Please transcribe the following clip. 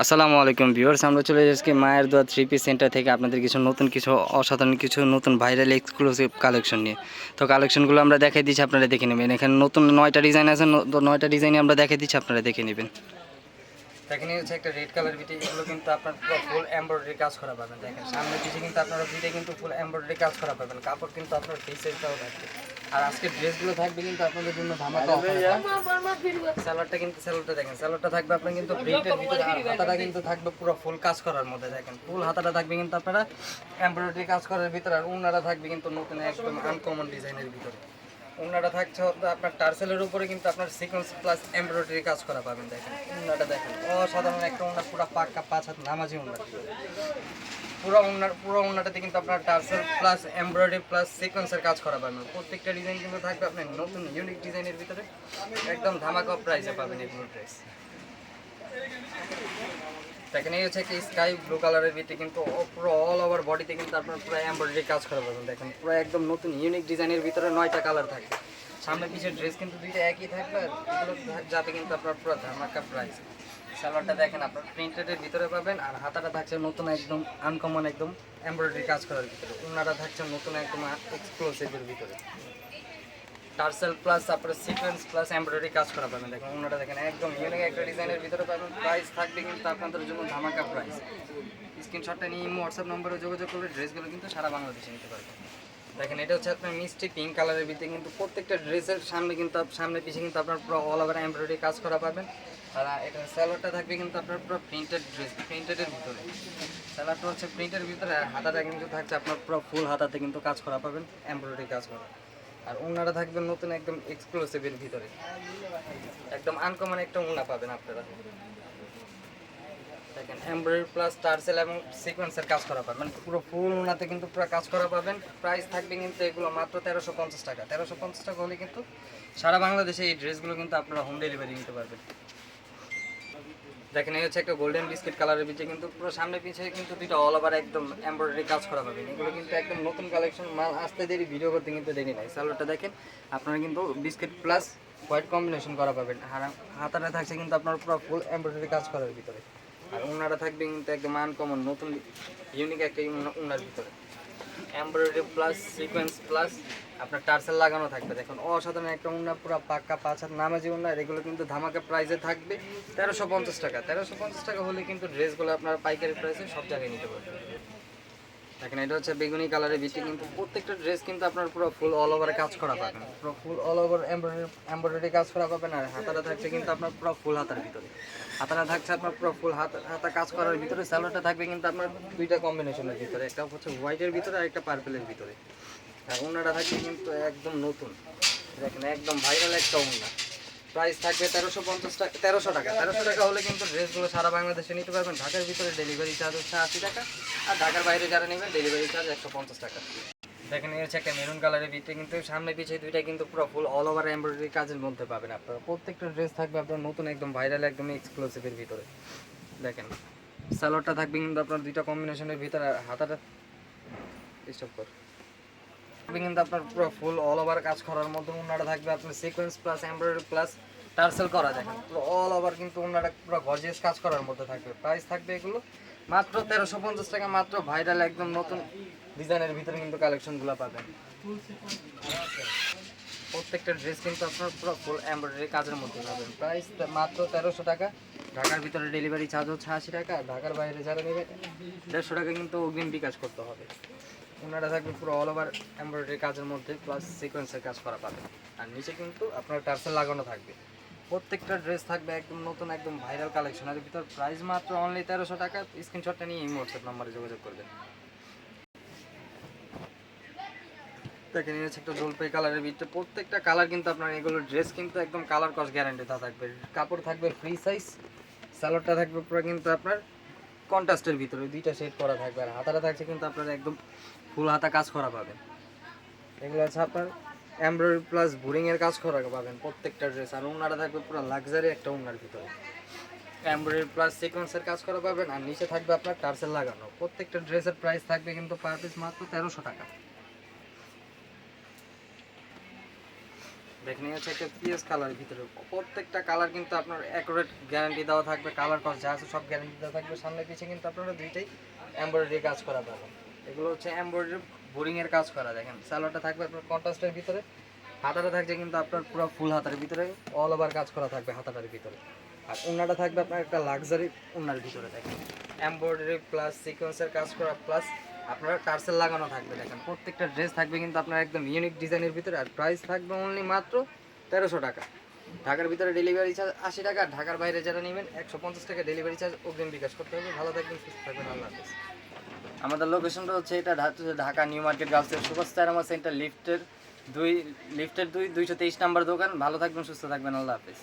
আসসালামু আলাইকুম ভিউয়ার্স, আমরা চলে যাচ্ছি মায়ের দোয়া থ্রি পিস সেন্টার থেকে আপনাদের কিছু নতুন কিছু অসাধারণ কিছু নতুন ভাইরাল এক্সক্লুসিভ কালেকশন নিয়ে। তো কালেকশনগুলো আমরা দেখাই দিচ্ছি, আপনারা দেখে নেবেন। এখানে নতুন নয়টা ডিজাইন আছে নয়টা ডিজাইন আমরা দেখাই দিচ্ছি, আপনারা দেখে নেবেন। এখানে হচ্ছে একটা রেড কালার বিটি এগুলো কিন্তু আপনার ফুল এমব্রয়ডারি কাজ করা পাবেন। দেখেন সামনে পিছে কিন্তু আপনারা বিটে কিন্তু ফুল এমব্রয়ডারি কাজ করা পাবেন। কাপড় কিন্তু আপনার ফ্রি সাইজটাও থাকবে। আর আজকে ড্রেসগুলো থাকবে কিন্তু আপনাদের জন্য ধামাকা স্যালাডটা কিন্তু স্যালাডটা দেখেন স্যালাডটা থাকবে আপনার কিন্তু প্রিন্টের ভিতরে আর হাতাটা কিন্তু থাকবে পুরো ফুল কাজ করার মধ্যে দেখেন। ফুল হাতাটা থাকবে কিন্তু আপনারা এমব্রয়ডারি কাজ করার ভিতরে আর উনারা থাকবে কিন্তু নতুন একদম আনকমন ডিজাইনের ভিতরে। উনাটা থাকছে আপনার টার্সেলের উপরে কিন্তু আপনার সিকোয়েন্স প্লাস এমব্রয়ডারি কাজ করা পাবেন দেখেন। উনাটা দেখেন অসাধারণ একটা উন্না পুরো পাক্কা পাঁচ হাত নামাজি উন্না পুরো উন্নার পুরো উন্নাটাতে কিন্তু আপনার প্লাস প্লাস কাজ করা পাবেন। প্রত্যেকটা ডিজাইন কিন্তু থাকবে আপনার নতুন ইউনিক ডিজাইনের ভিতরে। একদম পাবেন এগুলো ড্রেস দেখেন, এই হচ্ছে একটা স্কাই ব্লু কালারের ভিতরে কিন্তু পুরো অল ওভার বডিতে কিন্তু আপনার কাজ করা পাবেন। দেখেন, পুরো একদম নতুন ইউনিক ডিজাইনের ভিতরে নয়টা কালার থাকবে সামনে পিছের ড্রেস কিন্তু দুইটা একই থাকবে যাতে কিন্তু আপনার পুরো ধামাকা প্রাইস সালোয়ারটা দেখেন আপনার। প্রিন্টেডের ভিতরে পাবেন আর হাতাটা থাকছে নতুন একদম আনকমন একদম এমব্রয়ডারি কাজ করার ভিতরে। ওনারা থাকছে নতুন একদম এক্সক্লুসিভের ভিতরে। টার্সেল প্লাস তারপরে সিকোয়েন্স প্লাস এমব্রয়ডারি কাজ করা পাবেন। দেখেন ওনাটা দেখেন একদম ইউনিক একটা ডিজাইনের ভিতরে পাবেন। প্রাইস থাকবে কিন্তু আপনাদের জন্য ধামাকা প্রাইস স্ক্রিনশটটা নিয়ে হোয়াটসঅ্যাপ নম্বরে যোগাযোগ করলে ড্রেসগুলো কিন্তু সারা বাংলাদেশে নিতে পারবেন। দেখেন এটা হচ্ছে আপনার মিষ্টি পিঙ্ক কালারের ভিতরে কিন্তু প্রত্যেকটা ড্রেসের সামনে কিন্তু সামনে পিছিয়ে কিন্তু আপনার পুরো অল ওভার এমব্রয়ডারি কাজ করা পাবেন। আর এটা স্যালোয়ারটা থাকবে কিন্তু আপনার পুরো প্রিন্টেড ড্রেস প্রিন্টেডের ভিতরে। স্যালোয়ারটা হচ্ছে প্রিন্টের ভিতরে, আর হাতাটা কিন্তু থাকছে আপনার পুরো ফুল হাতাতে কিন্তু কাজ করা পাবেন এমব্রয়ডারি কাজ করা। আর ওনারা থাকবে নতুন একদম এক্সক্লুসিভের ভিতরে। একদম আনকমন একটা ওনা পাবেন আপনারা। দেখেন এমব্রয়ডারি প্লাস টার্সেল এবং সিকোয়েন্সের কাজ করা পাবেন। মানে পুরো ফুল ওনাতে কিন্তু পুরো কাজ করা পাবেন। প্রাইস থাকবে কিন্তু এগুলো মাত্র তেরোশো পঞ্চাশ টাকা। তেরোশো পঞ্চাশ টাকা হলে কিন্তু সারা বাংলাদেশে এই ড্রেসগুলো কিন্তু আপনারা হোম ডেলিভারি নিতে পারবেন। দেখেন, এই হচ্ছে একটা গোল্ডেন বিস্কিট কালারের বিচে কিন্তু পুরো সামনে পিছিয়ে কিন্তু দুইটা অল ওভার একদম এমব্রয়ডারি কাজ করা পাবেন। এগুলো কিন্তু একদম নতুন কালেকশন মাল আসতে দেরি ভিডিও করতে কিন্তু দেরি নাই। সালোয়ারটা দেখেন, আপনারা কিন্তু বিস্কিট প্লাস হোয়াইট কম্বিনেশন করা পাবেন। হাতাটা থাকছে কিন্তু আপনার পুরো ফুল এমব্রয়ডারি কাজ করার ভিতরে। আর উনারা থাকবে কিন্তু একদম আনকমন নতুন ইউনিক একটা উনার ভিতরে। এমব্রয়ডারি প্লাস সিকোয়েন্স প্লাস আপনার টার্সেল লাগানো থাকবে। দেখুন, অসাধারণ একটা উন্না, পুরো পাক্কা পাঁচ হাত নামাজি উন্না, এগুলো কিন্তু ধামাকা প্রাইসে থাকবে। তেরোশো পঞ্চাশ টাকা। তেরোশো পঞ্চাশ টাকা হলে কিন্তু ড্রেসগুলো আপনার পাইকারি প্রাইসে সব জায়গায় নিতে পারবেন। দেখেন, এটা হচ্ছে বেগুনি কালারের ভিত্তি কিন্তু প্রত্যেকটা ড্রেস কিন্তু আপনার পুরো ফুল অল ওভারে কাজ করা পাবেন। পুরো full all over embroidery embroidery কাজ করা পাবেন আর হাতাটা থাকছে কিন্তু আপনার পুরো ফুল হাতার ভিতরে। হাতাটা থাকছে আপনার পুরো ফুল হাত, হাতা কাজ করার ভিতরে স্যালোটা থাকবে কিন্তু আপনার দুইটা কম্বিনেশনের ভিতরে। একটা হচ্ছে হোয়াইটের ভিতরে আর একটা পার্পেলের ভিতরে। আর ওনাটা থাকবে কিন্তু একদম নতুন। দেখেন, একদম ভাইরাল একটা ওনা প্রাইস থাকবে তেরোশো পঞ্চাশ টাকা, তেরোশো টাকা। তেরোশো টাকা হলে কিন্তু ড্রেসগুলো সারা বাংলাদেশে নিতে পারবেন। ঢাকার ভিতরে ডেলিভারি চার্জ হচ্ছে আশি টাকা আর ঢাকার বাইরে যারা নেবেন ডেলিভারি চার্জ একশো পঞ্চাশ টাকা। দেখেন হচ্ছে একটা মেরুন কালারের ভিতরে কিন্তু সামনে পিছিয়ে দুইটা কিন্তু পুরো ফুল অল ওভার এমব্রয়ডারি কাজের মধ্যে পাবেন আপনারা। প্রত্যেকটা ড্রেস থাকবে আপনার নতুন, একদম ভাইরাল একদম এক্সক্লুসিভের ভিতরে। দেখেন সালোয়ারটা থাকবে কিন্তু আপনার দুইটা কম্বিনেশনের ভিতরে। হাতাটা ডিস্টার্ব কর। থাকবে কিন্তু আপনার পুরো ফুল অল ওভার কাজ করার মধ্যে ওনাটা থাকবে। আপনার sequence plus embroidery plus tassel করা দেখেন। পুরো অল ওভার কিন্তু ওনাটা পুরো গর্জিয়াস কাজ করার মধ্যে থাকবে। প্রাইস থাকবে এগুলো মাত্র তেরোশো পঞ্চাশ টাকা, মাত্র ভাইরাল একদম নতুন ডিজাইনের ভিতরে কিন্তু কালেকশনগুলো পাবেন। প্রত্যেকটা ড্রেস কিন্তু আপনার পুরো ফুল এমব্রয়ডারি কাজের মধ্যে পাবেন। প্রাইস মাত্র তেরোশো টাকা। ঢাকার ভিতরে ডেলিভারি চার্জ হচ্ছে আশি টাকা। ঢাকার বাইরে যারা নেবে, দেড়শো টাকা কিন্তু অগ্রিম বিকাশ করতে হবে। ওনারা থাকবে পুরো অল ওভার এমব্রয়ডারি কাজের মধ্যে প্লাস সিকোয়েন্সের কাজ করা পাবে। আর নিচে কিন্তু আপনার টার্সেল লাগানো থাকবে। প্রত্যেকটা ড্রেস থাকবে একদম নতুন, একদম ভাইরাল কালেকশন আর ভিতর প্রাইস মাত্র অনলি তেরোশো টাকা। স্ক্রিনশটটা নিয়ে এই হোয়াটসঅ্যাপ নাম্বারে যোগাযোগ করবেন। দেখেন হচ্ছে একটা জলপাই কালারের ভিতরে প্রত্যেকটা কালার কিন্তু আপনার এগুলো ড্রেস কিন্তু একদম কালার কস গ্যারান্টি তা থাকবে। কাপড় থাকবে ফ্রি সাইজ স্যালোডটা থাকবে পুরো কিন্তু আপনার কন্ট্রাস্টের ভিতরে। দুইটা সেট করা থাকবে আর হাতাটা থাকছে কিন্তু আপনার একদম ফুল হাতা কাজ করা পাবেন। এগুলো হচ্ছে আপনার এমব্রয়ডারি প্লাস বোরিংয়ের কাজ করা পাবেন প্রত্যেকটা ড্রেস আর ওনারা থাকবে পুরো লাক্সারি একটা ওনার ভিতরে। এমব্রয়ডারি প্লাস সিকোয়েন্সের কাজ করা পাবেন আর নিচে থাকবে আপনার টার্সেল লাগানো। প্রত্যেকটা ড্রেসের প্রাইস থাকবে কিন্তু পার পিস মাত্র তেরোশো টাকা। দেখেন হচ্ছে একটা পিএস কালার ভিতরে। প্রত্যেকটা কালার কিন্তু আপনার অ্যাকুরেট গ্যারান্টি দেওয়া থাকবে। কালার কস যা আছে সব গ্যারান্টি দেওয়া থাকবে। সামনে পিছিয়ে কিন্তু আপনারা দুইটাই এমব্রয়ডারি কাজ করা পাবেন। এগুলো হচ্ছে এমব্রয়ডারি বোরিং এর কাজ করা, দেখেন। সালোয়ারটা থাকবে আপনার কন্ট্রাস্টের ভিতরে, হাতাটা থাকছে কিন্তু আপনার পুরো ফুল হাতার ভিতরে অল ওভার কাজ করা থাকবে হাতাটার ভিতরে। আর উন্নাটা থাকবে আপনার একটা লাক্সারি উন্নার ভিতরে, দেখেন। এমব্রয়ডারি প্লাস সিকোয়েন্সের কাজ করা প্লাস আপনার টার্সেল লাগানো থাকবে, দেখেন। প্রত্যেকটা ড্রেস থাকবে কিন্তু আপনার একদম ইউনিক ডিজাইনের ভিতরে, আর প্রাইস থাকবে অনলি মাত্র তেরোশো টাকা। ঢাকার ভিতরে ডেলিভারি চার্জ আশি টাকা, ঢাকার বাইরে যারা নেবেন, একশো পঞ্চাশ টাকা ডেলিভারি চার্জ অগ্রিম বিকাশ করতে হবে। ভালো থাকবেন, সুস্থ থাকবেন, আল্লাহ হাফেজ। আমাদের লোকেশনটা হচ্ছে এটা ঢাকা নিউ মার্কেট গার্লসের সুপারস্টার আমার সেন্টার লিফটের দুই লিফটের দুই দুইশো তেইশ নাম্বার দোকান। ভালো থাকবেন, সুস্থ থাকবেন, আল্লাহ হাফেজ।